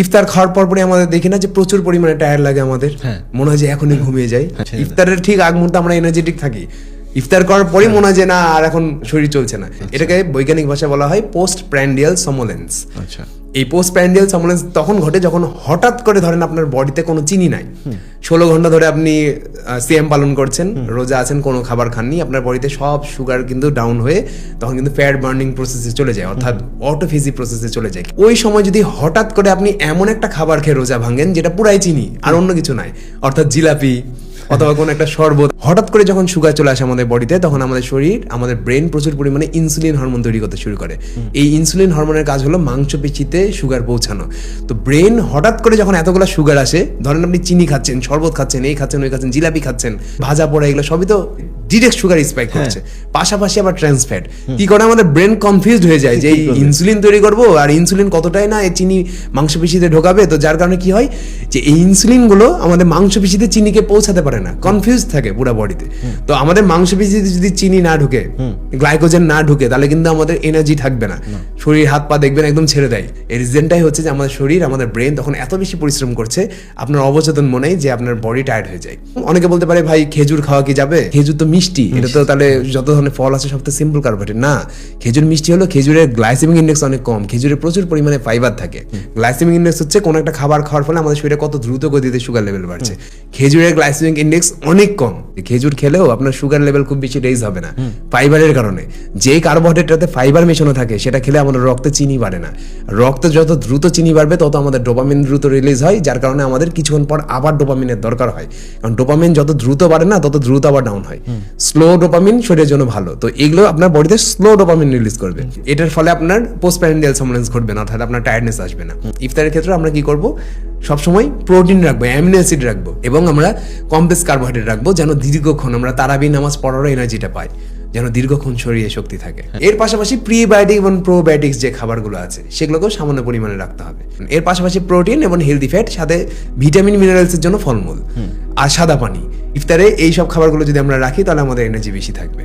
ইফতার খাওয়ার পর পরে আমাদের দেখি না যে প্রচুর পরিমাণে টায়ার লাগে আমাদের। হ্যাঁ। মনে হয় যে এখনই ঘুমিয়ে যাই। হ্যাঁ, ইফতারের ঠিক আগ মুহূর্তে আমরা এনার্জেটিক থাকি। ইফতার করার। পরেই মনে হয় যে না আর এখন শরীর চলছে না। আচ্ছা। এটাকে বৈজ্ঞানিক ভাষায় বলা হয় পোস্ট প্র্যান্ডিয়াল সমোলেন্স আচ্ছা। এই পোস্ট প্র্যান্ডিয়াল সমোলেন্স তখন ঘটে যখন হঠাৎ করে ধরেন আপনার বডিতে কোনো চিনি নাই। ষোলো ঘণ্টা ধরে আপনি সিএম পালন করছেন রোজা আছেন কোনো খাবার খাননি আপনার বডিতে সব সুগার কিন্তু ডাউন হয়ে তখন কিন্তু ফ্যাট বার্নিং প্রসেসে চলে যায় অর্থাৎ অটোফিজি প্রসেসে চলে যায়। ওই সময় যদি হঠাৎ করে আপনি এমন একটা খাবার খেয়ে রোজা ভাঙেন যেটা পুরাই চিনি আর অন্য কিছু নাই অর্থাৎ জিলাপি অথবা কোনো একটা শরবত। হঠাৎ করে যখন সুগার চলে আসে আমাদের বডিতে তখন আমাদের শরীর আমাদের ব্রেন প্রচুর পরিমাণে ইনসুলিন হরমোন তৈরি করতে শুরু করে। এই ইনসুলিন হরমোনের কাজ হলো মাংসপেশিতে সুগার পৌঁছানো। তো ব্রেন হঠাৎ করে যখন এতগুলো সুগার আসে ধরেন আপনি চিনি খাচ্ছেন শরবত খাচ্ছেন এই খাচ্ছেন ওই খাচ্ছেন জিলাপি খাচ্ছেন ভাজা পোড়া এগুলো সবই তো ডিরেক্ট সুগার স্পাইক করছে পাশাপাশি আবার ট্রান্স ফ্যাট কি করে? আমাদের ব্রেন কনফিউজড হয়ে যায় যে ইনসুলিন তৈরি করব আর ইনসুলিন কতটাই না এই চিনি মাংসপেশিতে ঢোকাবে? তো যার কারণে কি হয় যে এই ইনসুলিনগুলো আমাদের মাংসপেশিতে চিনিকে পৌঁছাতে পারে না। কনফিউজ থাকে পুরো বডিতে তো আমাদের মাংসপেশিতে যদি চিনি না ঢুকে গ্লাইকোজেন না ঢুকে তাহলে কিন্তু আমাদের এনার্জি থাকবে না। শরীর হাত পা দেখবেন একদম ছেড়ে দেয়। এই রিজনটাই হচ্ছে যে আমাদের শরীর আমাদের ব্রেন তখন এত বেশি পরিশ্রম করছে আপনার অবচেতন মনেই যে আপনার বডি টায়ার্ড হয়ে যায়। অনেকে বলতে পারে ভাই খেজুর খাওয়া কি যাবে? খেজুর তো মিষ্টি এটা তো তাহলে যত ধরনের ফল আছে সব তো সিম্পল কার্বোহাইড্রেট না খেজুর মিষ্টি হলো খেজুরের গ্লাইসেমিক ইন্ডেক্স অনেক কম খেজুরে প্রচুর পরিমাণে ফাইবার থাকে। গ্লাইসেমিক ইন্ডেক্স হচ্ছে কোনো একটা খাবার খাওয়ার ফলে আমাদের শরীরে কত দ্রুত গতিতে সুগার লেভেল বাড়ছে। খেজুরের গ্লাইসেমিক ইন্ডেক্স অনেক কম। খেজুর খেলেও আপনার সুগার লেভেল খুব বেশি রেজ হবে না। ফাইবারের কারণে। যে কার্বোহাইড্রেটটাতে ফাইবার মেশানো থাকে সেটা খেলে আমাদের রক্তে চিনি বাড়ে না। রক্তে যত দ্রুত চিনি বাড়বে তত আমাদের ডোপামিন দ্রুত রিলিজ হয় যার কারণে আমাদের কিছুক্ষণ পর আবার ডোপামিনের দরকার হয়। কারণ ডোপামিন যত দ্রুত বাড়ে না তত দ্রুত আবার ডাউন হয়। স্লো ডোপামিন শরীরের জন্য ভালো। তো এগুলো আপনার বডিতে স্লো ডোপামিন রিলিজ করবে। এটার ফলে আপনার পোস্ট প্যারেন্ডিয়াল সমলেন্স ঘটবে না অর্থাৎ আপনার টায়ার্ডনেস আসবে না। ইফতারের ক্ষেত্রে আমরা কি করব? সবসময় প্রোটিন রাখব অ্যামিনো অ্যাসিড রাখব এবং আমরা কমপ্লেক্স কার্বোহাইড্রেট রাখব যেন দীর্ঘক্ষণ আমরা তারাবি নামাজ পড়ারও এনার্জিটা পাই যেন দীর্ঘক্ষণ শরীরে শক্তি থাকে। এর পাশাপাশি প্রিবায়োটিক এবং প্রোবায়োটিক্স যে খাবারগুলো আছে সেগুলোকেও সামান্য পরিমাণে রাখতে হবে। এর পাশাপাশি প্রোটিন এবং হেলদি ফ্যাট সাথে ভিটামিন মিনারেলস এর জন্য ফলমূল আর সাদা পানি। ইফতারে এই সব খাবারগুলো যদি আমরা রাখি তাহলে আমাদের এনার্জি বেশি থাকবে।